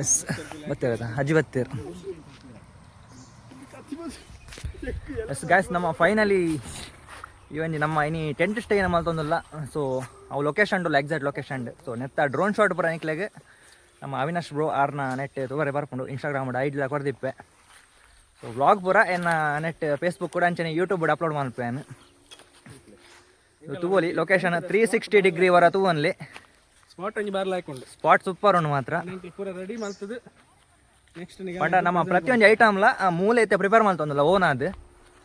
S ಬತ್ತೇರ ಅಜ್ಜಿ ಬತ್ತೇರ ಎಸ್ ಗ್ಯಾಸ್ ನಮ್ಮ ಫೈನಲಿ ಇವನ್ ನಮ್ಮ ಇನಿ ಟೆಂಟ್ ಸ್ಟೇ ನಮ್ಮ ತಂದಿಲ್ಲ ಸೊ ಅವು ಲೊಕೇಶನ್ ಎಕ್ಸಾಕ್ಟ್ ಲೊಕೇಶನ್ ಸೊ ನೆತ್ತ ಡ್ರೋನ್ ಶಾಟ್ ಪೂರ ನಿಕ್ಲೆಗೆ ನಮ್ಮ ಅವಿನಾಶ್ ಬ್ರೋ ಆರ್ನ ನೆಟ್ ತೊಗೊರೆ ಬರ್ಕೊಂಡು ಇನ್ಸ್ಟಾಗ್ರಾಮ್ ಐಡ್ಲ ಕೊರ್ದಿಪ್ಪೆ ಸೊ ವ್ಲಾಗ್ ಪೂರ ಎನ್ನ ನೆಟ್ ಫೇಸ್ಬುಕ್ ಕೂಡ ಅಂಚನೆ ಯೂಟ್ಯೂಬ್ ಅಪ್ಲೋಡ್ ಮಾಡ್ಪೇನು ತೂವಲಿ ಲೊಕೇಶನ್ ತ್ರೀ ಸಿಕ್ಸ್ಟಿ ಡಿಗ್ರಿ ವರ ತೂವನ್ಲಿ. ಸ್ಪಾಟ್ ಅಂಜಿ ಬಾರ್ಲ ಹಾಕೊಂಡು. ಸ್ಪಾಟ್ ಸೂಪರ್ ಉಂಡು ಮಾತ್ರ. ಪೂರ ರೆಡಿ ಮಾಡ್ತದೆ. ನೆಕ್ಸ್ಟ್ ಬಟ್ ನಮ್ಮ ಪ್ರತಿಯೊಂದು ಐಟಮ್ಲ ಮೂಲೆ ಐತೆ ಪ್ರಿಪೇರ್ ಮಾಡ್ತಂದಲ್ಲ ಓನ್ ಅದು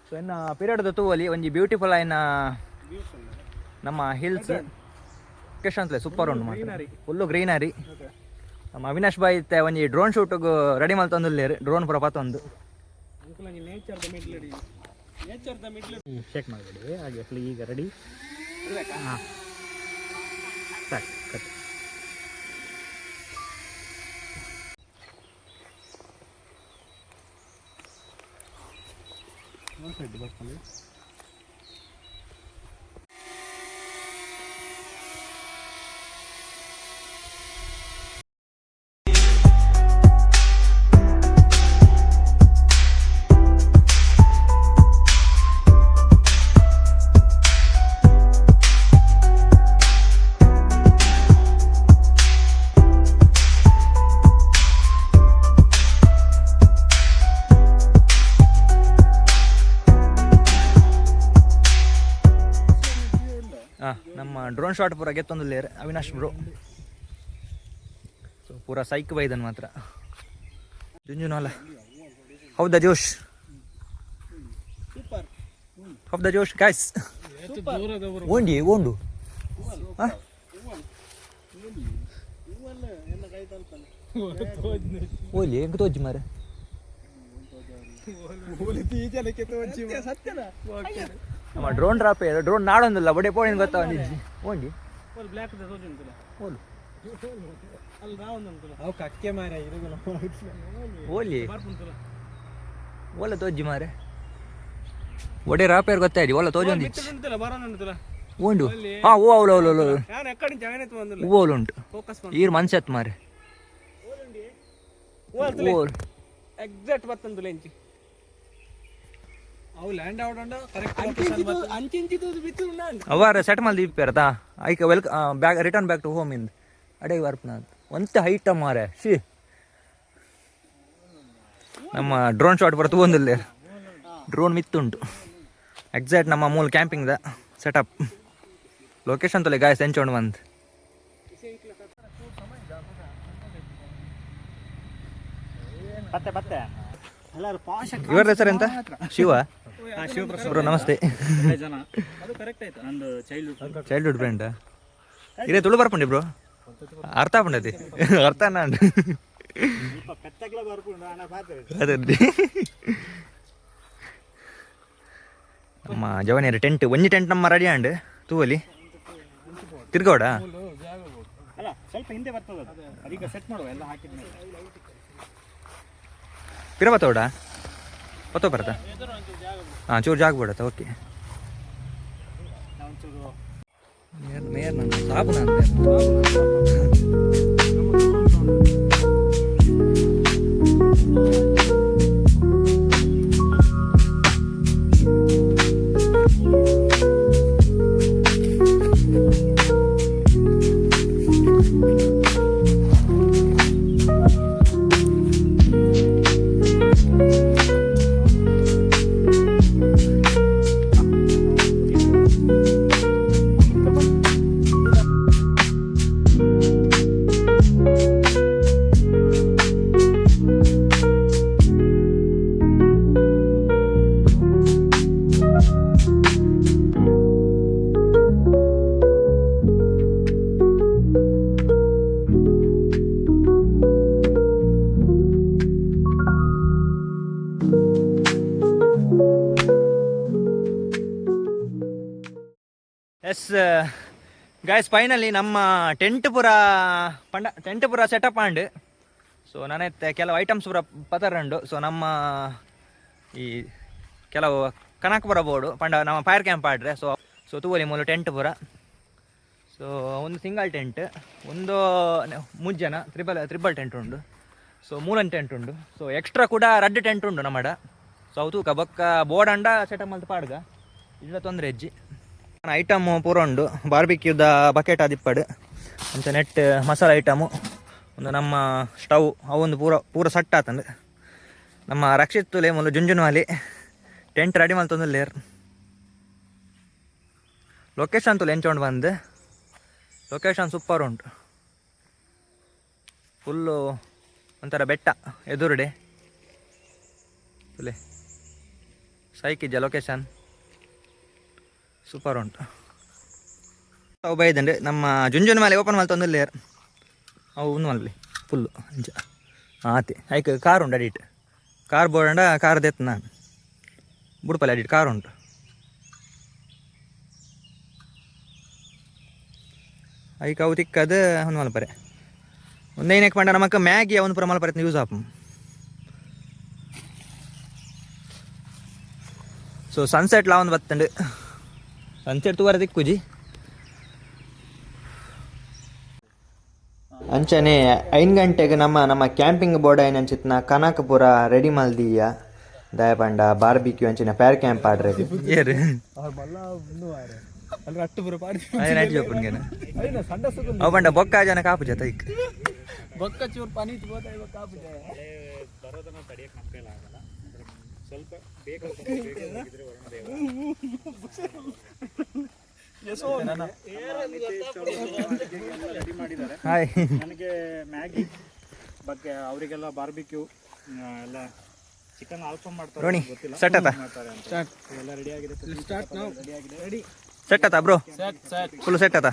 ಸೊ ಇನ್ನು ಪೀರಿಯಡ್ ತೂವಲಿ ಒಂಜಿ ಬ್ಯೂಟಿಫುಲ್ ಆಯ್ನ ನಮ್ಮ ಹಿಲ್ಸ್ ಲೊಕೇಶನ್ ಅಂತಲೇ ಸೂಪರ್ ಉಂಡು ಮಾತ್ರ. ಫುಲ್ಲು ಗ್ರೀನರಿ ನಮ್ಮ ಅವಿನಾಶ್ ಬಾಯ್ ಇತ್ತೆ ಒಂಜಿ ಡ್ರೋನ್ ಶೂಟ್ಗೆ ರೆಡಿ ಮಾಡ್ತಂದಿಲ್ಲೇರು ಡ್ರೋನ್ ಪೂರ ಪತ್ತೊಂದು nature the middle ready nature the middle check ಮಾಡಬೇಡಿ ಹಾಗೆ ಈಗ ರೆಡಿ ಹಾಂ. ಸಾಕು ಕಟ್. ಹಾಂ ನಮ್ಮ ಡ್ರೋನ್ ಶಾಟ್ ಪೂರ ಲೇರ್ ಅವಿನಾಶ್ ಬ್ರೋ ಸೊ ಪೂರ ಸೈಕ್ ಬೈದನ್ ಮಾತ್ರ. ಜುಂಜುನಲ್ಲ ಹೌದಾ ಜೋಶ್? ಸೂಪರ್ ಹೌದಾ ಜೋಶ್ ಗಾಯ್ಸ್ ಓಂಡಿ ಓಂಡು. ಓಲಿ ಹೆಂಗೆ ತೋಜಿ ಮಾರ? ಸತ್ಯನ? ನಮ್ಮ ಡ್ರೋನ್ ಡ್ರಾಪ್ ಡ್ರೋನ್ ನಾಡೊಂದಿಲ್ಲ ಬಡೆ ಪೋಣಿನ ಗೊತ್ತಾ ಒಂದಿಜ್ಜಿ ಓಂಡಿ ಓಲು ಓಲಿ ಓಲ ತೋಜಿ ಮಾರೆ ಒಡೆ ರಾಪೇರ್ ಗೊತ್ತಾಯ್ತು ಓಲ ತೋಜಿ ಉಂಟಲ್ಲ ಬರೋಣ ಉಂಟಲ್ಲ ಓಂಡು ಹಾ ಓ ಅವಳು ಅವಳು ಅವಳು ಉಂಟು. ಫೋಕಸ್ ಈರ್ ಮನ್ಸತ್ ಮಾರೆ ಓಲ್ ಎಕ್ಸಾಕ್ಟ್ ಬರ್ತಂದು ಎಂಚಿ ಅವು ಲ್ಯಾಂಡ್ ಔಟ್ ಕರೆಕ್ಟ್ ಅಂಚಿಂಚಿದು ಬಿತ್ತು ಅವಾರ ಸೆಟ್ ಮಾಡಿ ಇಪ್ಪೇರತಾ ಐಕ ವೆಲ್ಕ bag return back to home ಇಂದ. ಅಡೆ ವರ್ಪ್ನ ಒಂತ ಹೈಟ ಮಾರೆ ಶಿ ನಮ್ಮ ಡ್ರೋನ್ ಶಾಟ್ ಬರ್ತು ಬಂದಿಲ್ಲ. ಡ್ರೋನ್ ಮಿತ್ತುಂಟು. ಎಕ್ಸಾಕ್ಟ್ ನಮ್ಮ ಮೂಲ ಕ್ಯಾಂಪಿಂಗ್ದ ಸೆಟಪ್ ಲೊಕೇಶನ್ ತೊಲೆ ಗಾಯ ಸೆಂಚೋಣ ಬಂದು. ಇವ್ರ ಹೆಸರು ಎಂತ ಶಿವ? ಬ್ರೋ ನಮಸ್ತೆ. ಚೈಲ್ಡ್ಹುಡ್ ಫ್ರೆಂಡ್ ಇರೇ ತುಳು ಬರ್ಪಂಡಿ ಬ್ರೋ? ಅರ್ಥ ಪುಂಡತಿ ಅರ್ಥ ಅದೇ ನಮ್ಮ ಜವನಿಯರ ಟೆಂಟ್ ಒಂಜಿ ಟೆಂಟ್ ನಮ್ಮ ರೆಡಿ ಆಂಡ್ ತೂವಲಿ ತಿರ್ಗೋಡ? ಸ್ವಲ್ಪ ಹಿಂದೆ ಬರ್ತದ ಈಗ ಅದೀಗ ಸೆಟ್ ಮಾಡುವ ಎಲ್ಲ ಹಾಕಿದ್ಮೇಲೆ. ಪಿರ ಬತ್ತೋಡ ಬರತ್ತ? ಹಾಂ ಚೂರು ಜಾಗ ಬಿಡತ್ತ? ಓಕೆ ಮೇಯರ್ ನನ್ನ ಸಾಬು ನಾನು ಎಸ್ ಗಾಯ್ಸ್ ಫೈನಲಿ ನಮ್ಮ ಟೆಂಟ್ಪುರ ಪಂಡ ಟೆಂಟ್ಪುರ ಸೆಟಪ್ ಆಂಡ್ ಸೊ ನನ್ನತ್ತೆ ಕೆಲವು ಐಟಮ್ಸ್ ಪುರ ಪತರಂಡು. ಸೊ ನಮ್ಮ ಈ ಕೆಲವು ಕನಕಪುರ ಬೋರ್ಡು. ಪಂಡ ನಮ್ಮ ಫೈರ್ ಕ್ಯಾಂಪ್ ಆಡ್ರೆ. ಸೊ ಸೊ ತೂವಲಿ ಮೂಲ ಟೆಂಟ್ಪುರ ಸೊ ಒಂದು ಸಿಂಗಲ್ ಟೆಂಟ್ ಒಂದು ಮುಜ್ಜನ ತ್ರಿಬಲ್ ತ್ರಿಬಲ್ ಟೆಂಟ್ ಉಂಡು. ಸೊ ಮೂರನ್ ಟೆಂಟ್ ಉಂಡು. ಸೊ ಎಕ್ಸ್ಟ್ರಾ ಕೂಡ ರೆಡ್ ಟೆಂಟ್ ಉಂಡು ನಮ್ಮಡ. ಸೊ ಅವು ತೂಕ ಬೊಕ್ಕ ಬೋರ್ಡ್ ಅಂಡ ಸೆಟಪ್ ಮಲ್ತು ಪಾಡ್ಗ. ಇಲ್ಲ ತೊಂದರೆ ಹೆಜ್ಜಿ ಐಟಮ್ ಪೂರ ಉಂಡು. ಬಾರ್ಬಿಕ್ಯೂದ ಬಕೆಟ್ ಅದಿಪ್ಪಡು ಅಂತ ನೆಟ್ ಮಸಾಲ ಐಟಮು ಒಂದು ನಮ್ಮ ಸ್ಟವ್ ಅವೊಂದು ಪೂರ ಪೂರ ಸಟ್ ಆತಂದು ನಮ್ಮ ರಕ್ಷಿತ್ ತುಲೆ ಮೊದಲು ಜುಂಜುನವಾಲಿ ಟೆಂಟ್ ರೆಡಿ ಮಲ್ತೊಂದು ಲೇರ್ ಲೊಕೇಶನ್ ತುಲೆ ಎಂಚೊಂಡು ಬಂದು. ಲೊಕೇಶನ್ ಸೂಪರ್ ಉಂಟು. ಫುಲ್ಲು ಒಂಥರ ಬೆಟ್ಟ, ಎದುರುಡೆ. ತುಲೆ ಸೈಕಿದ್ಯಾ ಲೊಕೇಶನ್ ಸೂಪರ್ ಉಂಟು. ಅವು ಬೈದಂಡು, ನಮ್ಮ ಜುಂಜುನ ಮೇಲೆ ಓಪನ್ ಮಲ್ತೊಂದು ಲೇರ್ ಅವು ಒಂದು ಮಲ್ಲಿ ಫುಲ್ಲು ಅಂಚ. ಆತಿ ಐಕ್ ಕಾರ್ ಉಂಟು ಅಡಿಟ್. ಕಾರ್ ಬೋರ್ಡ ಕಾರ್ ದೆತ್ ನಾನು ಬುಡ್ಪಲ್ಲಿ ಅಡಿಟ್ ಕಾರ್ ಉಂಟು. ಐಕ್ ಅವು ತಿಕ್ಕದು ಒಂದು ಮಲ್ಪರೆ ಒಂದೇನಕ್ಕೆ ಪಂಡ ನಮಕ್ ಮ್ಯಾಗಿ ಒಂದು ಪುರ ಮಲ್ಪರೆ ಯೂಸ್ ಆಪು ಸೊ ಸನ್ಸೆಟ್ ಲಾ ಒಂದು ಬತ್ತಂಡು. ಸನ್ಸೆಟ್ ತೂವರ ದಿಕ್ಕುಜಿ ಅಂಚನೆ ಐನ್ ಗಂಟೆಗೆ ನಮ್ಮ ನಮ್ಮ ಕ್ಯಾಂಪಿಂಗ್ ಬೋರ್ಡ್ ಏನಂಚಿತ್ನ ಅಂಚಿತ್ನ ಕನಕಪುರ ರೆಡಿ ಮಲ್ದೀಯ ದಯಪಂಡ ಬಾರ್ಬಿಕ್ಯೂ ಅಂಚಿನ ಪ್ಯಾರ್ ಕ್ಯಾಂಪ್ ಆಡ್ರೆ ಪಾಡಿ ಅವು ಬಂಡ ಬೊಕ್ಕ ಜನ ಕಾಪು ಜೊತೆ ಬೊಕ್ಕ ಚೂರು ಪನೀತ್ ಇಟ್ಬೋದ ಕಾಪು ಕಾಪಿದೆ ಬರೋದನ್ನ ತಡಿಯಕ್ಕೆ ಕೈಲಿ ಆಗಲ್ಲ ಸ್ವಲ್ಪ ರೆಡಿ ಮಾಡಿದ್ದಾರೆ. ಹಾಯ್ ನನಗೆ ಮ್ಯಾಗಿ ಬಗ್ಗೆ ಅವರಿಗೆಲ್ಲ ಬಾರ್ಬಿಕ್ಯೂ ಎಲ್ಲ ಚಿಕನ್ ಆಲ್ಫಮ್ ಮಾಡ್ತಾರೆ ಗೊತ್ತಿಲ್ಲ. ಸೆಟ್ ಆತ. ಎಲ್ಲ ರೆಡಿ ಆಗಿದೆ ಸ್ಟಾರ್ಟ್ ನಾವು. ರೆಡಿ ಆಗಿದೆ ರೆಡಿ ಸೆಟ್ ಆತ bro set set full set ಆತ.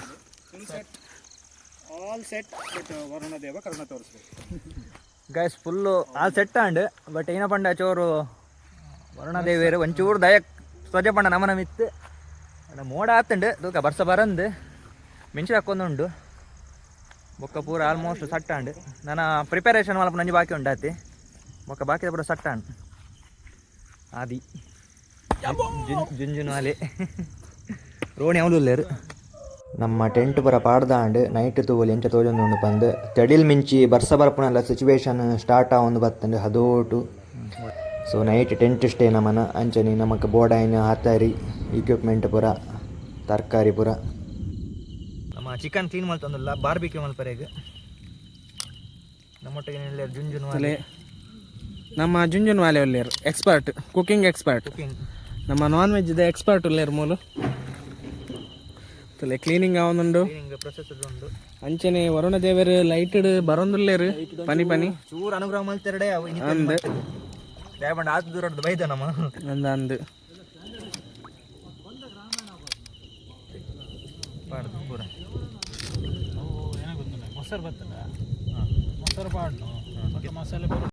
ಆಲ್ ಸೆಟ್ ಬಟ್ ವರುಣ ದೇವ ಕರುಣ ತೋರಿಸ್ಬೇಕು. Guys full all set and but ಏನ ಪಂಡ ಚೋರು ವರುಣದೇವಿಯರು ಒಂಚೂರು ದಯ ನಮನ ಮಿತ್ತು ಅಣ್ಣ ಮೋಡ ಆತಂಡು, ತೂಕ ಬರ್ಸ ಬರಂದು. ಮೆಣಸು ಹಾಕೊಂದುಂಡು. ಬೊಕ್ಕ ಪೂರ ಆಲ್ಮೋಸ್ಟ್ ಸಟ್ಟಾಂಡು. ನಾನು ಪ್ರಿಪರೇಷನ್ ಮಲ್ಪ ನಂಜಿ ಬಾಕಿ ಉಂಡಾತಿ. ಬೊಕ್ಕ ಬಾಕಿದ ಪೂರ ಸಟ್ಟಾಂಡು. ಆದಿ. ಜುಂಜುನು ಅಲೆ ರೋಣಿ ಅವಲು ನಮ್ಮ ಟೆಂಟ್ ಪರ ಪಾಡ್ದಾಂಡ್ ನೈಟ್ ತೂವಲಿ ಎಂಚ ತೋಜೊಂದುಂಡು ಪಂದ್. ತಡಿಲ್ ಮಿಂಚಿ ಬರ್ಸ ಬರ್ಪುನಲ್ಲ ಸಿಚುವೇಶನ್ ಸ್ಟಾರ್ಟ್ ಆವೊಂದು ಬತ್ತಂಡು, ಹದೋಟು. ಸೊ ನೈಟ್ ಟೆಂಟ್ ಸ್ಟೇ ನಮನ ಅಂಚನೆ ನಮಕ್ ಬೋಡಾಯಿನ ಹತ್ತಾರಿ ಇಕ್ವಿಪ್ಮೆಂಟ್ ಪುರ ತರಕಾರಿ ಪುರ ನಮ್ಮ ಚಿಕನ್ ಕ್ಲೀನ್ ಮಲ್ತೊಂದುಲ್ಲ ಬಾರ್ಬಿಕ್ಯೂ ಮಲ್ಪರೆಗ್ ನಮ್ಮೊಟ್ಟಿಗೆ ವಾಲೆ ನಮ್ಮ ಜುಂಜುನ್ ವಾಲೆ ಒಳ್ಳೆಯರು ಎಕ್ಸ್ಪರ್ಟ್ ಕುಕಿಂಗ್ ಎಕ್ಸ್ಪರ್ಟ್ ಕುಕಿಂಗ್ ನಮ್ಮ ನಾನ್ ವೆಜ್ ಇದೆ ಎಕ್ಸ್ಪರ್ಟ್ ಉಲ್ಲೇರು ಮೂಲು ತಲೆ ಕ್ಲೀನಿಂಗ್ ಆವೊಂದುಂಡು ಅಂಚನೆ ವರುಣ ದೇವರು ಲೈಟೆಡ್ ಬರೋಂದುಲ್ಲೇರು ಪನಿ ಪನಿ ಚೂರು ಅನುಗ್ರಹ ಮಲ್ತೆರಡೆ ಅಂದ್ ದಯಪಂಡ ಆತು ದೂರ ಬೈದ ನಮ್ಮ ಅಂದ ಅಂದ್ ಪಾಡ್ದು ಪೂರ ಮೊಸರು ಬರ್ತದ ಮೊಸರು ಪಾಡ್ನು ಮತ್ತೆ ಮಸಾಲೆ ಬರೋ